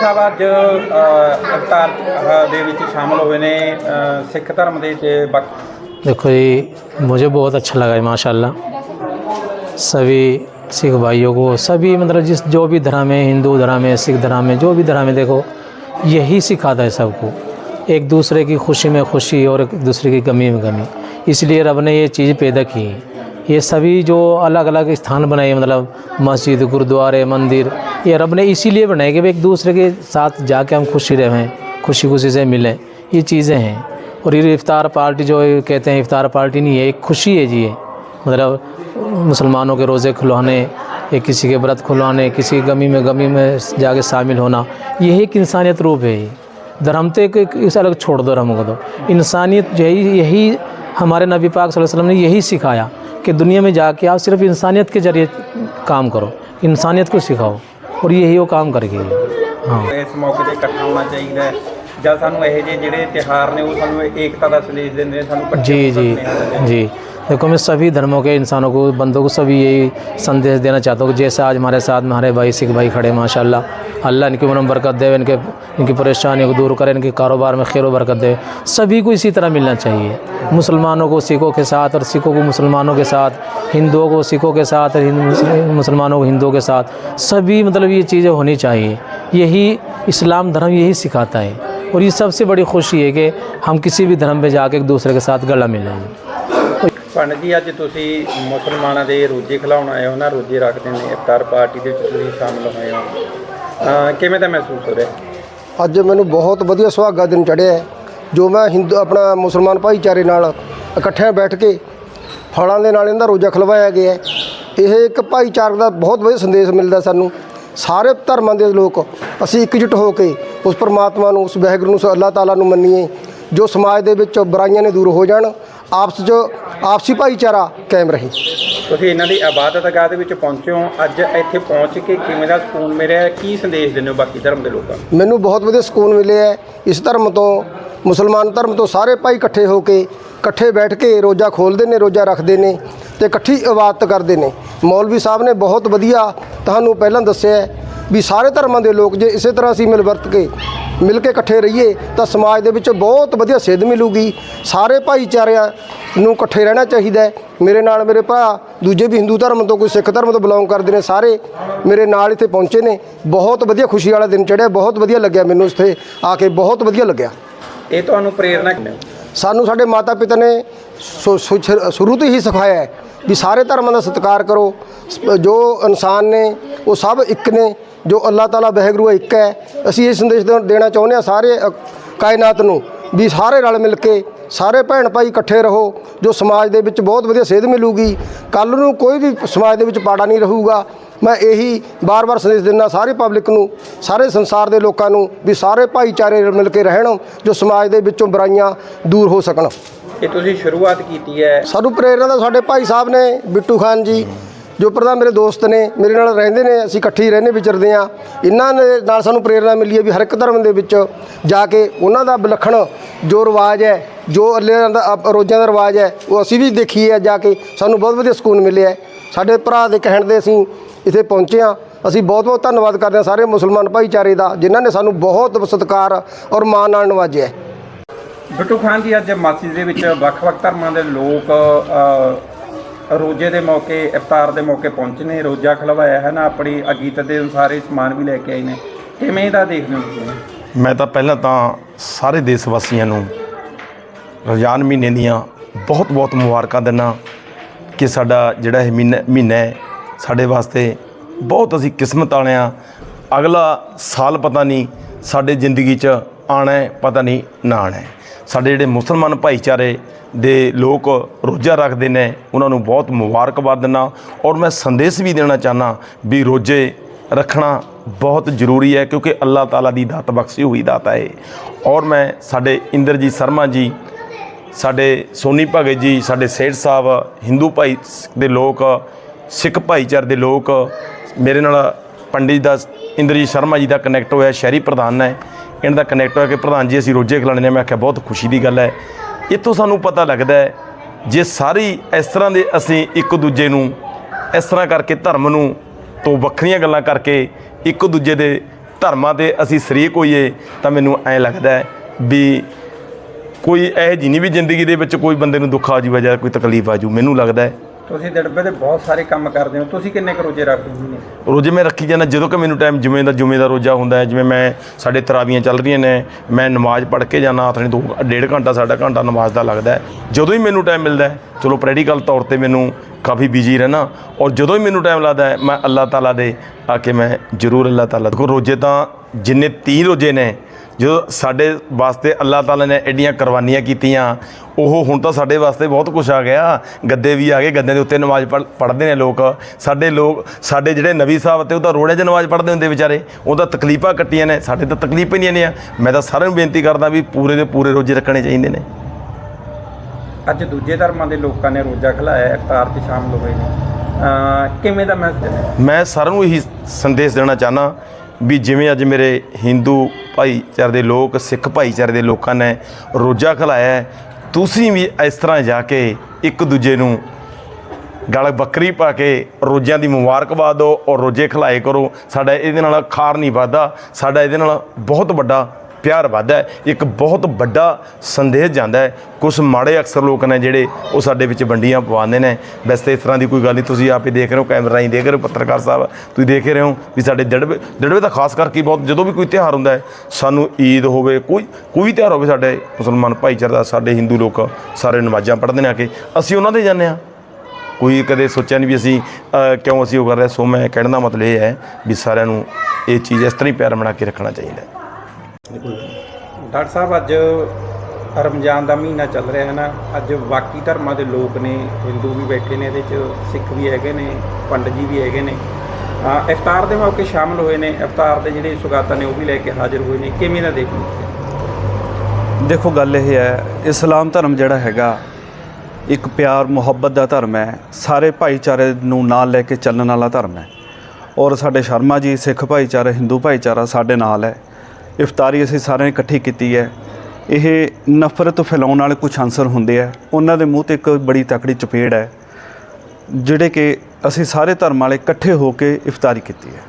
ਸਾਹਿਬ ਅੱਜ ਅ, ਅਵਤਾਰ ਅ, ਦੇ ਵਿੱਚ ਸ਼ਾਮਲ ਹੋਏ ਨੇ ਅ, ਸਿੱਖ ਧਰਮ ਦੇ ਤੇ ਬਾਕੀ देखो ये मुझे बहुत अच्छा लगा है माशाल्लाह सभी सिख भाइयों को सभी मतलब जिस जो भी धर्म है हिंदू धर्म है सिख धर्म है जो भी धर्म है देखो यही सिखाता है सबको एक दूसरे की खुशी में खुशी और एक दूसरे की गमी में गमी इसलिए रब ने ये चीज़ पैदा की है ये सभी जो अलग अलग स्थान बनाए मतलब मस्जिद गुरुद्वारे मंदिर ये रब ने इसीलिए बनाए कि भाई एक दूसरे के साथ जाके हम खुशी रहें खुशी खुशी से मिलें ये चीज़ें हैं। और ये इफ्तार पार्टी जो कहते हैं इफ्तार पार्टी नहीं है एक खुशी है जी ये। मतलब मुसलमानों के रोज़े खुलवाने या किसी के व्रत खुलवाने किसी की गमी में गमी में जाके शामिल होना यही एक इंसानियत रूप है ये। धर्म तो एक, एक इस अलग छोड़ दो धर्म को तो। इंसानियत यही यही हमारे नबी पाक सल्लल्लाहु अलैहि वसल्लम ने यही सिखाया कि दुनिया में जाके आप सिर्फ इंसानियत के जरिए काम करो इंसानियत को सिखाओ और यही वो काम करके हाँ ਇਸ ਮੌਕੇ ਤੇ ਇਕੱਠਾ ਹੋਣਾ ਚਾਹੀਦਾ ਹੈ ਜਾਂ ਸਾਨੂੰ ਇਹੋ ਜਿਹੇ ਜਿਹੜੇ ਤਿਹਾਰ ਨੇ ਉਹ ਸਾਨੂੰ ਏਕਤਾ ਦਾ ਸੰਦੇਸ਼ ਦਿੰਦੇ ਨੇ ਸਾਨੂੰ ਇਕੱਠੇ जी ਹੋ जी ਸਕਦੇ ਹਾਂ। जी देखो, मैं सभी धर्मों के इंसानों को, बंदों को सभी यही संदेश देना चाहता हूँ जैसे आज हमारे साथ हमारे भाई, सिख भाई खड़े माशाल्लाह। अल्लाह इनकी उम्र बरकत दे, इनके, इनकी परेशानियों को दूर करे, इनके कारोबार में खैर बरकत दे। सभी को इसी तरह मिलना चाहिए। मुसलमानों को, सिखों के साथ और सिखों को मुसलमानों के साथ, हिंदुओं को, सिखों के साथ और मुसलमानों को, हिंदुओं के साथ। सभी मतलब ये चीज़ें होनी चाहिए। यही इस्लाम धर्म यही सिखाता है। और ये सबसे बड़ी खुशी है कि हम किसी भी धर्म में जाके एक दूसरे के साथ गला मिलेंगे ਪੰਡਤ ਜੀ ਅੱਜ ਤੁਸੀਂ ਮੁਸਲਮਾਨਾਂ ਦੇ ਰੋਜ਼ੇ ਖਿਲਾਉਣ ਆਏ ਹੋ ਨਾ ਰੋਜ਼ੇ ਰੱਖਦੇ ਨੇ ਇਫਤਾਰ ਪਾਰਟੀ ਦੇ ਵਿੱਚ ਤੁਸੀਂ ਸ਼ਾਮਲ ਹੋਏ ਹੋ। ਅ, ਕਿਵੇਂ ਦਾ ਮਹਿਸੂਸ ਹੋ ਰਿਹਾ? ਅੱਜ ਮੈਨੂੰ ਬਹੁਤ ਵਧੀਆ ਸੁਹਾਗਾ ਦਿਨ ਚੜਿਆ ਹੈ ਜੋ ਮੈਂ ਹਿੰਦੂ ਆਪਣਾ ਮੁਸਲਮਾਨ ਭਾਈਚਾਰੇ ਨਾਲ ਇਕੱਠਿਆਂ ਬੈਠ ਕੇ ਫਲਾਂ ਦੇ ਨਾਲ ਇਹਦਾ ਰੋਜ਼ਾ ਖਲਵਾਇਆ ਗਿਆ ਹੈ। ਇਹ ਇੱਕ ਭਾਈਚਾਰਕ ਦਾ ਬਹੁਤ ਵਧੀਆ ਸੰਦੇਸ਼ ਮਿਲਦਾ ਸਾਨੂੰ। ਸਾਰੇ ਧਰਮਾਂ ਦੇ ਲੋਕ ਅਸੀਂ ਇਕਜੁੱਟ ਹੋ ਕੇ ਉਸ ਪਰਮਾਤਮਾ ਨੂੰ ਉਸ ਵਾਹਿਗੁਰੂ ਨੂੰ ਅੱਲਾਹ ਤਾਲਾ ਨੂੰ ਮੰਨੀਏ। ਜੋ ਸਮਾਜ ਦੇ ਵਿੱਚ ਬੁਰਾਈਆਂ ਨੇ ਦੂਰ ਹੋ ਜਾਣ ਆਪਸ 'ਚ ਆਪਸੀ ਭਾਈਚਾਰਾ ਕਾਇਮ ਰਹੇ। ਤੁਸੀਂ ਇਹਨਾਂ ਦੀ ਇਬਾਦਤਗਾਹ ਦੇ ਵਿੱਚ ਪਹੁੰਚੇ ਹੋ। ਅੱਜ ਇੱਥੇ ਪਹੁੰਚ ਕੇ ਕਿਵੇਂ ਦਾ ਸਕੂਨ ਮਿਲਿਆ ਕੀ ਸੰਦੇਸ਼ ਦਿੰਦੇ ਹੋ ਬਾਕੀ ਧਰਮ ਦੇ ਲੋਕਾਂ ਨੂੰ? ਮੈਨੂੰ ਬਹੁਤ ਵਧੀਆ ਸਕੂਨ ਮਿਲਿਆ ਹੈ। ਇਸ ਧਰਮ ਤੋਂ ਮੁਸਲਮਾਨ ਧਰਮ ਤੋਂ ਸਾਰੇ ਭਾਈ ਇਕੱਠੇ ਹੋ ਕੇ ਇਕੱਠੇ ਬੈਠ ਕੇ ਰੋਜ਼ਾ ਖੋਲਦੇ ਨੇ ਰੋਜ਼ਾ ਰੱਖਦੇ ਨੇ ਤੇ ਇਕੱਠੀ ਇਬਾਦਤ ਕਰਦੇ ਨੇ। ਮੌਲਵੀ ਸਾਹਿਬ ਨੇ ਬਹੁਤ ਵਧੀਆ ਤੁਹਾਨੂੰ ਪਹਿਲਾਂ ਦੱਸਿਆ ਵੀ ਸਾਰੇ ਧਰਮਾਂ ਦੇ ਲੋਕ ਜੇ ਇਸੇ ਤਰ੍ਹਾਂ ਅਸੀਂ ਮਿਲ ਵਰਤ ਕੇ ਮਿਲ ਕੇ ਇਕੱਠੇ ਰਹੀਏ ਤਾਂ ਸਮਾਜ ਦੇ ਵਿੱਚ ਬਹੁਤ ਵਧੀਆ ਸਿੱਧ ਮਿਲੂਗੀ। ਸਾਰੇ ਭਾਈਚਾਰਿਆਂ ਨੂੰ ਇਕੱਠੇ ਰਹਿਣਾ ਚਾਹੀਦਾ ਹੈ। ਮੇਰੇ ਨਾਲ ਮੇਰੇ ਭਰਾ ਦੂਜੇ ਵੀ ਹਿੰਦੂ ਧਰਮ ਤੋਂ ਕੋਈ ਸਿੱਖ ਧਰਮ ਤੋਂ ਬਿਲੋਂਗ ਕਰਦੇ ਨੇ ਸਾਰੇ ਮੇਰੇ ਨਾਲ ਇੱਥੇ ਪਹੁੰਚੇ ਨੇ। ਬਹੁਤ ਵਧੀਆ ਖੁਸ਼ੀ ਵਾਲਾ ਦਿਨ ਚੜ੍ਹਿਆ ਬਹੁਤ ਵਧੀਆ ਲੱਗਿਆ ਮੈਨੂੰ ਇੱਥੇ ਆ ਕੇ ਬਹੁਤ ਵਧੀਆ ਲੱਗਿਆ। ਇਹ ਤੁਹਾਨੂੰ ਪ੍ਰੇਰਨਾ ਕਿਵੇਂ ਸਾਨੂੰ ਸਾਡੇ ਮਾਤਾ ਪਿਤਾ ਨੇ ਸ਼ੁਰੂ ਤੋਂ ਹੀ ਸਿਖਾਇਆ ਹੈ ਵੀ ਸਾਰੇ ਧਰਮਾਂ ਦਾ ਸਤਿਕਾਰ ਕਰੋ। ਜੋ ਇਨਸਾਨ ਨੇ ਉਹ ਸਭ ਇੱਕ ਨੇ। ਜੋ ਅੱਲਾਹ ਤਾਲਾ ਵਾਹਿਗੁਰੂ ਇੱਕ ਹੈ। ਅਸੀਂ ਇਹ ਸੰਦੇਸ਼ ਦੇ- ਦੇਣਾ ਚਾਹੁੰਦੇ ਹਾਂ ਸਾਰੇ ਕਾਇਨਾਤ ਨੂੰ ਵੀ ਸਾਰੇ ਰਲ ਮਿਲ ਕੇ ਸਾਰੇ ਭੈਣ ਭਾਈ ਇਕੱਠੇ ਰਹੋ ਜੋ ਸਮਾਜ ਦੇ ਵਿੱਚ ਬਹੁਤ ਵਧੀਆ ਸੇਧ ਮਿਲੂਗੀ। ਕੱਲ ਨੂੰ ਕੋਈ ਵੀ ਸਮਾਜ ਦੇ ਵਿੱਚ ਪਾੜਾ ਨਹੀਂ ਰਹੂਗਾ। ਮੈਂ ਇਹੀ ਬਾਰ-ਬਾਰ ਸੰਦੇਸ਼ ਦਿੰਦਾ ਸਾਰੇ ਪਬਲਿਕ ਨੂੰ ਸਾਰੇ ਸੰਸਾਰ ਦੇ ਲੋਕਾਂ ਨੂੰ ਵੀ ਸਾਰੇ ਭਾਈਚਾਰੇ ਰਲ ਮਿਲ ਕੇ ਰਹਿਣ ਜੋ ਸਮਾਜ ਦੇ ਵਿੱਚੋਂ ਬੁਰਾਈਆਂ ਦੂਰ ਹੋ ਸਕਣ। ਇਹ ਤੁਸੀਂ ਸ਼ੁਰੂਆਤ ਕੀਤੀ ਹੈ। ਸਾਨੂੰ ਪ੍ਰੇਰਨਾ ਤਾਂ ਸਾਡੇ ਭਾਈ ਸਾਹਿਬ ਨੇ ਬਿੱਟੂ ਖਾਨ ਜੀ ਜੋ ਪ੍ਰਧਾਨ ਮੇਰੇ ਦੋਸਤ ਨੇ, ਮੇਰੇ ਨਾਲ ਰਹਿੰਦੇ ਨੇ, ਅਸੀਂ ਇਕੱਠੇ ਹੀ ਰਹਿੰਦੇ, ਵਿਚਰਦੇ ਆ ਇਹਨਾਂ ਦੇ ਨਾਲ ਸਾਨੂੰ ਪ੍ਰੇਰਨਾ ਮਿਲੀ ਹੈ ਵੀ ਹਰ ਇੱਕ ਧਰਮ ਦੇ ਵਿੱਚ ਜਾ ਕੇ ਉਹਨਾਂ ਦਾ ਵਿਲੱਖਣ ਜੋ ਰਿਵਾਜ ਹੈ, ਜੋ ਅੱਲੇ ਦਾ ਰੋਜ਼ਾਂ ਦਾ ਰਿਵਾਜ ਹੈ, ਉਹ ਅਸੀਂ ਵੀ ਦੇਖੀਏ ਜਾ ਕੇ, ਸਾਨੂੰ ਬਹੁਤ ਵਧੀਆ ਸਕੂਨ ਮਿਲਿਆ ਸਾਡੇ ਭਰਾ ਦੇ ਕਹਿਣ ਦੇ ਅਸੀਂ ਇੱਥੇ ਪਹੁੰਚੇ ਆ ਅਸੀਂ ਬਹੁਤ ਬਹੁਤ ਧੰਨਵਾਦ ਕਰਦੇ ਹਾਂ ਸਾਰੇ ਮੁਸਲਮਾਨ ਭਾਈਚਾਰੇ ਦਾ, ਜਿਨ੍ਹਾਂ ਨੇ ਸਾਨੂੰ ਬਹੁਤ ਸਤਿਕਾਰ ਔਰ ਮਾਣ ਨਾਲ ਨਵਾਜਿਆ ਹੈ। ਬਿੱਟੂ ਖਾਨ ਜੀ, ਅੱਜ ਮਾਸੀ ਦੇ ਵਿੱਚ ਵੱਖ-ਵੱਖ ਧਰਮਾਂ ਦੇ ਲੋਕ ਰੋਜ਼ੇ ਦੇ ਮੌਕੇ, ਇਫਤਾਰ ਦੇ ਮੌਕੇ ਪਹੁੰਚੇ ਨੇ, ਰੋਜ਼ਾ ਖਲਵਾਇਆ ਹੈ ਨਾ, ਆਪਣੀ ਅਗੀਤ ਦੇ ਅਨੁਸਾਰ ਇਹ ਸਮਾਨ ਵੀ ਲੈ ਕੇ ਆਏ ਨੇ। ਕਿਵੇਂ ਦਾ ਦੇਖਦੇ ਹੋ ਤੁਸੀਂ? ਮੈਂ ਤਾਂ ਪਹਿਲਾਂ ਤਾਂ ਸਾਰੇ ਦੇਸ਼ ਵਾਸੀਆਂ ਨੂੰ ਰਮਜ਼ਾਨ ਮਹੀਨੇ ਦੀਆਂ ਬਹੁਤ ਬਹੁਤ ਮੁਬਾਰਕਾਂ ਦਿੰਦਾ ਕਿ ਸਾਡਾ ਜਿਹੜਾ ਇਹ ਮਹੀਨਾ ਮਹੀਨਾ ਹੈ, ਸਾਡੇ ਵਾਸਤੇ ਬਹੁਤ ਅਸੀਂ ਕਿਸਮਤ ਵਾਲੇ ਹਾਂ। ਅਗਲਾ ਸਾਲ ਪਤਾ ਨਹੀਂ ਸਾਡੇ ਜ਼ਿੰਦਗੀ 'ਚ ਆਣਾ ਹੈ, ਪਤਾ ਨਹੀਂ ਨਾ ਆਣਾ ਹੈ। ਸਾਡੇ ਜਿਹੜੇ ਮੁਸਲਮਾਨ ਭਾਈਚਾਰੇ ਦੇ ਲੋਕ ਰੋਜ਼ਾ ਰੱਖਦੇ ਨੇ, ਉਹਨਾਂ ਨੂੰ ਬਹੁਤ ਮੁਬਾਰਕਬਾਦ ਦਿੰਦਾ ਔਰ ਮੈਂ ਸੰਦੇਸ਼ ਵੀ ਦੇਣਾ ਚਾਹਨਾ ਵੀ ਰੋਜ਼ੇ ਰੱਖਣਾ ਬਹੁਤ ਜ਼ਰੂਰੀ ਹੈ ਕਿਉਂਕਿ ਅੱਲਾਹ ਤਾਲਾ ਦੀ ਦਾਤ ਬਖਸ਼ੀ ਹੋਈ ਦਾਤ ਹੈ ਔਰ ਮੈਂ ਸਾਡੇ ਇੰਦਰਜੀਤ ਸ਼ਰਮਾ ਜੀ, ਸਾਡੇ ਸੋਨੀ ਭਗਤ ਜੀ, ਸਾਡੇ ਸੇਠ ਸਾਹਿਬ, ਹਿੰਦੂ ਭਾਈ ਦੇ ਲੋਕ, ਸਿੱਖ ਭਾਈਚਾਰੇ ਦੇ ਲੋਕ, ਮੇਰੇ ਨਾਲ ਪੰਡਿਤ ਦਾ ਇੰਦਰਜੀਤ ਸ਼ਰਮਾ ਜੀ ਦਾ ਕਨੈਕਟ ਹੋਇਆ, ਸ਼ਹਿਰੀ ਪ੍ਰਧਾਨ ਹੈ ਇਹਨਾਂ ਦਾ ਕਨੈਕਟ ਹੋਇਆ ਕਿ ਪ੍ਰਧਾਨ ਜੀ, ਅਸੀਂ ਰੋਜੇ ਖਿਲਾਣੇ ਨੇ। ਮੈਂ ਆਖਿਆ, ਬਹੁਤ ਖੁਸ਼ੀ ਦੀ ਗੱਲ ਹੈ। ਇੱਥੋਂ ਸਾਨੂੰ ਪਤਾ ਲੱਗਦਾ ਹੈ, ਜੇ ਸਾਰੀ ਇਸ ਤਰ੍ਹਾਂ ਦੇ ਅਸੀਂ ਇੱਕ ਦੂਜੇ ਨੂੰ ਇਸ ਤਰ੍ਹਾਂ ਕਰਕੇ ਧਰਮ ਨੂੰ ਤੋਂ ਵੱਖਰੀਆਂ ਗੱਲਾਂ ਕਰਕੇ ਇੱਕ ਦੂਜੇ ਦੇ ਧਰਮਾਂ ਤੇ ਅਸੀਂ ਸ਼ਰੀਕ ਹੋਈਏ, ਤਾਂ ਮੈਨੂੰ ਐਂ ਲੱਗਦਾ ਹੈ ਵੀ ਕੋਈ ਇਹ ਜੀ ਨਹੀਂ ਵੀ ਜ਼ਿੰਦਗੀ ਦੇ ਵਿੱਚ ਕੋਈ ਬੰਦੇ ਨੂੰ ਦੁੱਖ ਆ ਜੂਗਾ ਜਾਂ ਕੋਈ ਤਕਲੀਫ ਆ ਜੂ। ਮੈਨੂੰ ਲੱਗਦਾ ਹੈ ਤੁਸੀਂ ਦਿੜਬੇ ਦੇ ਬਹੁਤ ਸਾਰੇ ਕੰਮ ਕਰਦੇ ਹੋ। ਤੁਸੀਂ ਕਿੰਨੇ ਕੁ ਰੋਜੇ ਰੱਖਦੇ ਹੋ? ਨੇ ਰੋਜ਼ੇ ਮੈਂ ਰੱਖੀ ਜਾਂਦਾ ਜਦੋਂ ਕਿ ਮੈਨੂੰ ਟਾਈਮ ਜੁਮੇ ਦਾ ਜੁਮੇ ਦਾ ਰੋਜ਼ਾ ਹੁੰਦਾ ਹੈ, ਜਿਵੇਂ ਮੈਂ ਸਾਡੇ ਤਰਾਵੀਆਂ ਚੱਲ ਰਹੀਆਂ ਨੇ, ਮੈਂ ਨਮਾਜ਼ ਪੜ੍ਹ ਕੇ ਜਾਣਾ ਆਪਣੇ ਦੋ ਡੇਢ ਘੰਟਾ, ਸਾਡਾ ਘੰਟਾ ਨਮਾਜ਼ ਦਾ ਲੱਗਦਾ ਹੈ। ਜਦੋਂ ਹੀ ਮੈਨੂੰ ਟਾਈਮ ਮਿਲਦਾ ਹੈ, ਚਲੋ ਪ੍ਰੈਕਟੀਕਲ ਤੌਰ ਤੇ ਮੈਨੂੰ ਕਾਫੀ ਬਿਜ਼ੀ ਰਹਿਣਾ, ਔਰ ਜਦੋਂ ਹੀ ਮੈਨੂੰ ਟਾਈਮ ਲੱਗਦਾ ਹੈ, ਮੈਂ ਅੱਲਾਹ ਤਾਲਾ ਦੇ ਆ ਕੇ ਮੈਂ ਜ਼ਰੂਰ ਅੱਲਾਹ ਤਾਲਾ ਦੇਖੋ ਰੋਜ਼ੇ ਤਾਂ ਜਿੰਨੇ 30 ਰੋਜ਼ੇ ਨੇ ਜਦੋਂ ਸਾਡੇ ਵਾਸਤੇ ਅੱਲਾਹ ਤਾਲਾ ਨੇ ਐਡੀਆਂ ਕੁਰਬਾਨੀਆਂ ਕੀਤੀਆਂ ਉਹ ਹੁਣ ਤਾਂ ਸਾਡੇ ਵਾਸਤੇ ਬਹੁਤ ਕੁਝ ਆ ਗਿਆ। ਗੱਦੇ ਵੀ ਆ ਗਏ ਗੱਦਿਆਂ ਦੇ ਉੱਤੇ ਨਮਾਜ਼ ਪੜ੍ਹਦੇ ਨੇ ਲੋਕ। ਸਾਡੇ ਲੋਕ ਸਾਡੇ ਜਿਹੜੇ ਨਬੀ ਸਾਹਿਬ ਤੇ ਉਹ ਤਾਂ ਰੋੜੇ 'ਚ ਨਮਾਜ਼ ਪੜ੍ਹਦੇ ਹੁੰਦੇ ਵਿਚਾਰੇ ਉਹ ਤਾਂ ਤਕਲੀਫਾਂ ਕੱਟੀਆਂ ਨੇ। ਸਾਡੇ ਤਾਂ ਤਕਲੀਫਾਂ ਹੀ ਨਹੀਂ ਨੇ ਮੈਂ ਤਾਂ ਸਾਰਿਆਂ ਨੂੰ ਬੇਨਤੀ ਕਰਦਾ ਵੀ ਪੂਰੇ ਦੇ ਪੂਰੇ ਰੋਜ਼ੇ ਰੱਖਣੇ ਚਾਹੀਦੇ ਨੇ। ਅੱਜ ਦੂਜੇ ਧਰਮਾਂ ਦੇ ਲੋਕਾਂ ਨੇ ਰੋਜਾ ਖਲਾਇਆ ਇਫਤਾਰ 'ਚ ਸ਼ਾਮਲ ਹੋਏ ਨੇ। ਕਿਵੇਂ ਦਾ ਮੈਸੇਜ ਮੈਂ ਸਾਰਿਆਂ ਨੂੰ ਇਹੀ ਸੰਦੇਸ਼ ਦੇਣਾ ਚਾਹਨਾ ਵੀ ਜਿਵੇਂ ਅੱਜ ਮੇਰੇ ਹਿੰਦੂ ਭਾਈਚਾਰੇ ਦੇ ਲੋਕ, ਸਿੱਖ ਭਾਈਚਾਰੇ ਦੇ ਲੋਕਾਂ ਨੇ ਰੋਜ਼ਾ ਖਲਾਇਆ ਤੁਸੀਂ ਵੀ ਇਸ ਤਰ੍ਹਾਂ ਜਾ ਕੇ ਇੱਕ ਦੂਜੇ ਨੂੰ ਗਲ ਬੱਕਰੀ ਪਾ ਕੇ ਰੋਜ਼ਿਆਂ ਦੀ ਮੁਬਾਰਕਬਾਦ ਦਿਓ ਔਰ ਰੋਜ਼ੇ ਖਲਾਏ ਕਰੋ। ਸਾਡਾ ਇਹਦੇ ਨਾਲ ਖਾਰ ਨਹੀਂ ਵੱਧਦਾ, ਸਾਡਾ ਇਹਦੇ ਨਾਲ ਬਹੁਤ ਵੱਡਾ ਪਿਆਰ ਵੱਧਦਾ ਇੱਕ ਬਹੁਤ ਵੱਡਾ ਸੰਦੇਸ਼ ਜਾਂਦਾ ਹੈ। ਕੁਝ ਮਾੜੇ ਅਕਸਰ ਲੋਕ ਨੇ ਜਿਹੜੇ ਉਹ ਸਾਡੇ ਵਿੱਚ ਵੰਡੀਆਂ ਪਵਾਉਂਦੇ ਨੇ। ਵੈਸੇ ਇਸ ਤਰ੍ਹਾਂ ਦੀ ਕੋਈ ਗੱਲ ਨਹੀਂ, ਤੁਸੀਂ ਆਪੇ ਦੇਖ ਰਹੇ ਹੋ, ਕੈਮਰਾ ਰਾਹੀਂ ਦੇਖ ਰਹੇ ਹੋ, ਪੱਤਰਕਾਰ ਸਾਹਿਬ, ਤੁਸੀਂ ਦੇਖ ਰਹੇ ਹੋ ਵੀ ਸਾਡੇ ਦੜਵੇ ਦੜਵੇ ਦਾ ਖਾਸ ਕਰਕੇ ਬਹੁਤ, ਜਦੋਂ ਵੀ ਕੋਈ ਤਿਉਹਾਰ ਹੁੰਦਾ ਹੈ, ਸਾਨੂੰ ਈਦ ਹੋਵੇ, ਕੋਈ ਕੋਈ ਵੀ ਤਿਉਹਾਰ ਹੋਵੇ ਸਾਡੇ ਮੁਸਲਮਾਨ ਭਾਈਚਾਰੇ ਦਾ, ਸਾਡੇ ਹਿੰਦੂ ਲੋਕ ਸਾਰੇ ਨਮਾਜ਼ਾਂ ਪੜ੍ਹਦੇ ਨੇ ਆ ਕੇ, ਅਸੀਂ ਉਹਨਾਂ ਦੇ ਜਾਂਦੇ ਹਾਂ। ਕੋਈ ਕਦੇ ਸੋਚਿਆ ਨਹੀਂ ਵੀ ਅਸੀਂ ਕਿਉਂ ਅਸੀਂ ਉਹ ਕਰ ਰਹੇ ਸੋ ਮੈਂ ਕਹਿਣ ਦਾ ਮਤਲਬ ਇਹ ਹੈ ਵੀ ਸਾਰਿਆਂ ਨੂੰ ਇਹ ਚੀਜ਼ ਇਸ ਤਰ੍ਹਾਂ ਹੀ ਪਿਆਰ ਬਣਾ ਕੇ ਰੱਖਣਾ ਚਾਹੀਦਾ ਹੈ। ਡਾਕਟਰ ਸਾਹਿਬ, ਅੱਜ ਰਮਜ਼ਾਨ ਦਾ ਮਹੀਨਾ ਚੱਲ ਰਿਹਾ ਹੈ ਨਾ। ਅੱਜ ਬਾਕੀ ਧਰਮਾਂ ਦੇ ਲੋਕ ਨੇ, ਹਿੰਦੂ ਵੀ ਬੈਠੇ ਨੇ ਇਹਦੇ 'ਚ, ਸਿੱਖ ਵੀ ਹੈਗੇ ਨੇ, ਪੰਡਤ ਜੀ ਵੀ ਹੈਗੇ ਨੇ। ਅਹ ਇਫਤਾਰ ਦੇ ਮੌਕੇ ਸ਼ਾਮਲ ਹੋਏ ਨੇ। ਇਫਤਾਰ ਦੇ ਜਿਹੜੇ ਸੁਗਾਤਾਂ ਨੇ ਉਹ ਵੀ ਲੈ ਕੇ ਹਾਜ਼ਰ ਹੋਏ ਨੇ। ਕਿਵੇਂ ਦਾ ਦੇਖੋ ਦੇਖੋ, ਗੱਲ ਇਹ ਹੈ, ਇਸਲਾਮ ਧਰਮ ਜਿਹੜਾ ਹੈਗਾ, ਇੱਕ ਪਿਆਰ, ਮੁਹੱਬਤ ਦਾ ਧਰਮ ਹੈ। ਸਾਰੇ ਭਾਈਚਾਰੇ ਨੂੰ ਨਾਲ ਲੈ ਕੇ ਚੱਲਣ ਵਾਲਾ ਧਰਮ ਹੈ। ਔਰ ਸਾਡੇ ਸ਼ਰਮਾ ਜੀ ਸਿੱਖ ਭਾਈਚਾਰਾ, ਹਿੰਦੂ ਭਾਈਚਾਰਾ ਸਾਡੇ ਨਾਲ ਹੈ। ਇਫਤਾਰੀ ਅਸੀਂ ਸਾਰਿਆਂ ਨੇ ਇਕੱਠੀ ਕੀਤੀ ਹੈ। ਇਹ ਨਫ਼ਰਤ ਫੈਲਾਉਣ ਵਾਲੇ ਕੁਝ ਅਨਸਰ ਹੁੰਦੇ ਆ। ਉਹਨਾਂ ਦੇ ਮੂੰਹ ਤੇ ਇੱਕ ਬੜੀ ਤਕੜੀ ਚਪੇੜ ਹੈ, ਜਿਹੜੇ ਕਿ ਅਸੀਂ ਸਾਰੇ ਧਰਮ ਵਾਲੇ ਇਕੱਠੇ ਹੋ ਕੇ ਇਫਤਾਰੀ ਕੀਤੀ ਹੈ।